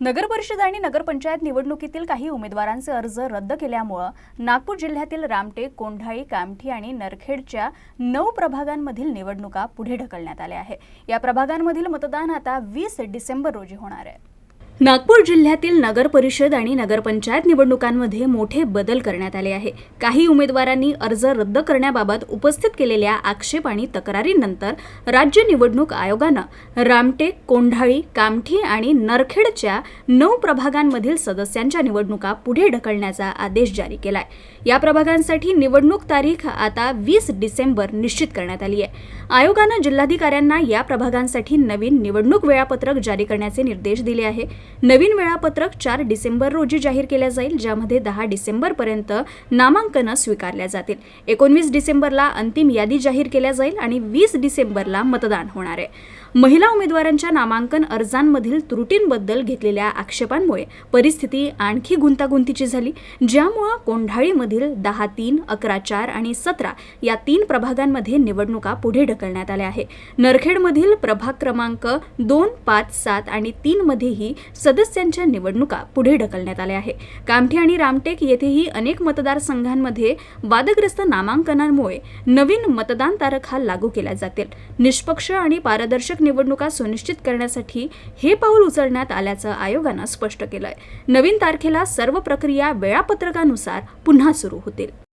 नगर परिषद आणि नगरपंचायत निवडणुकीतील काही उमेदवारांचे अर्ज रद्द केल्यामुळं नागपूर जिल्ह्यातील रामटेक कोंढाळी कामठी आणि नरखेडच्या नऊ प्रभागांमधील निवडणुका पुढे ढकलण्यात आल्या आहे या प्रभागांमधील मतदान आता वीस डिसेंबर रोजी होणार आहे. नागपूर जिल्ह्यातील नगर परिषद आणि नगरपंचायत निवडणुकांमध्ये मोठे बदल करण्यात आले आहे काही उमेदवारांनी अर्ज रद्द करण्याबाबत उपस्थित केलेल्या आक्षेप आणि तक्रारींनंतर राज्य निवडणूक आयोगानं रामटेक कोंढाळी कामठी आणि नरखेडच्या नऊ प्रभागांमधील सदस्यांच्या निवडणुका पुढे ढकलण्याचा आदेश जारी केलाय. या प्रभागांसाठी निवडणूक तारीख आता वीस डिसेंबर निश्चित करण्यात आली आहे. आयोगानं जिल्हाधिकाऱ्यांना या प्रभागांसाठी नवीन निवडणूक वेळापत्रक जारी करण्याचे निर्देश दिले आहे. नवीन वेळापत्रक चार डिसेंबर रोजी जाहीर केल्या जाईल ज्यामध्ये दहा डिसेंबरपर्यंत नामांकनं स्वीकारल्या जातील. एकोणवीस डिसेंबरला अंतिम यादी जाहीर केल्या जाईल आणि वीस डिसेंबरला मतदान होणार आहे. महिला उमेदवारांच्या नामांकन अर्जांमधील त्रुटींबद्दल घेतलेल्या आक्षेपांमुळे परिस्थिती आणखी गुंतागुंतीची झाली ज्यामुळं कोंढाळीमधील दहा तीन अकरा चार आणि सतरा या तीन प्रभागांमध्ये निवडणुका पुढे ढकलण्यात आल्या आहे नरखेडमधील प्रभाग क्रमांक दोन पाच सात आणि तीनमध्येही सदस्यांच्या निवडणुका पुढे ढकलण्यात आल्या आहे कामठी आणि रामटेक येथेही अनेक मतदारसंघांमध्ये वादग्रस्त नामांकनांमुळे नवीन मतदान तारखा लागू केल्या जातील. निष्पक्ष आणि पारदर्शक निवडणुका सुनिश्चित करण्यासाठी हे पाऊल उचलण्यात आल्याचं आयोगानं स्पष्ट केलंय. नवीन तारखेला सर्व प्रक्रिया वेळापत्रकानुसार पुन्हा सुरू होतील.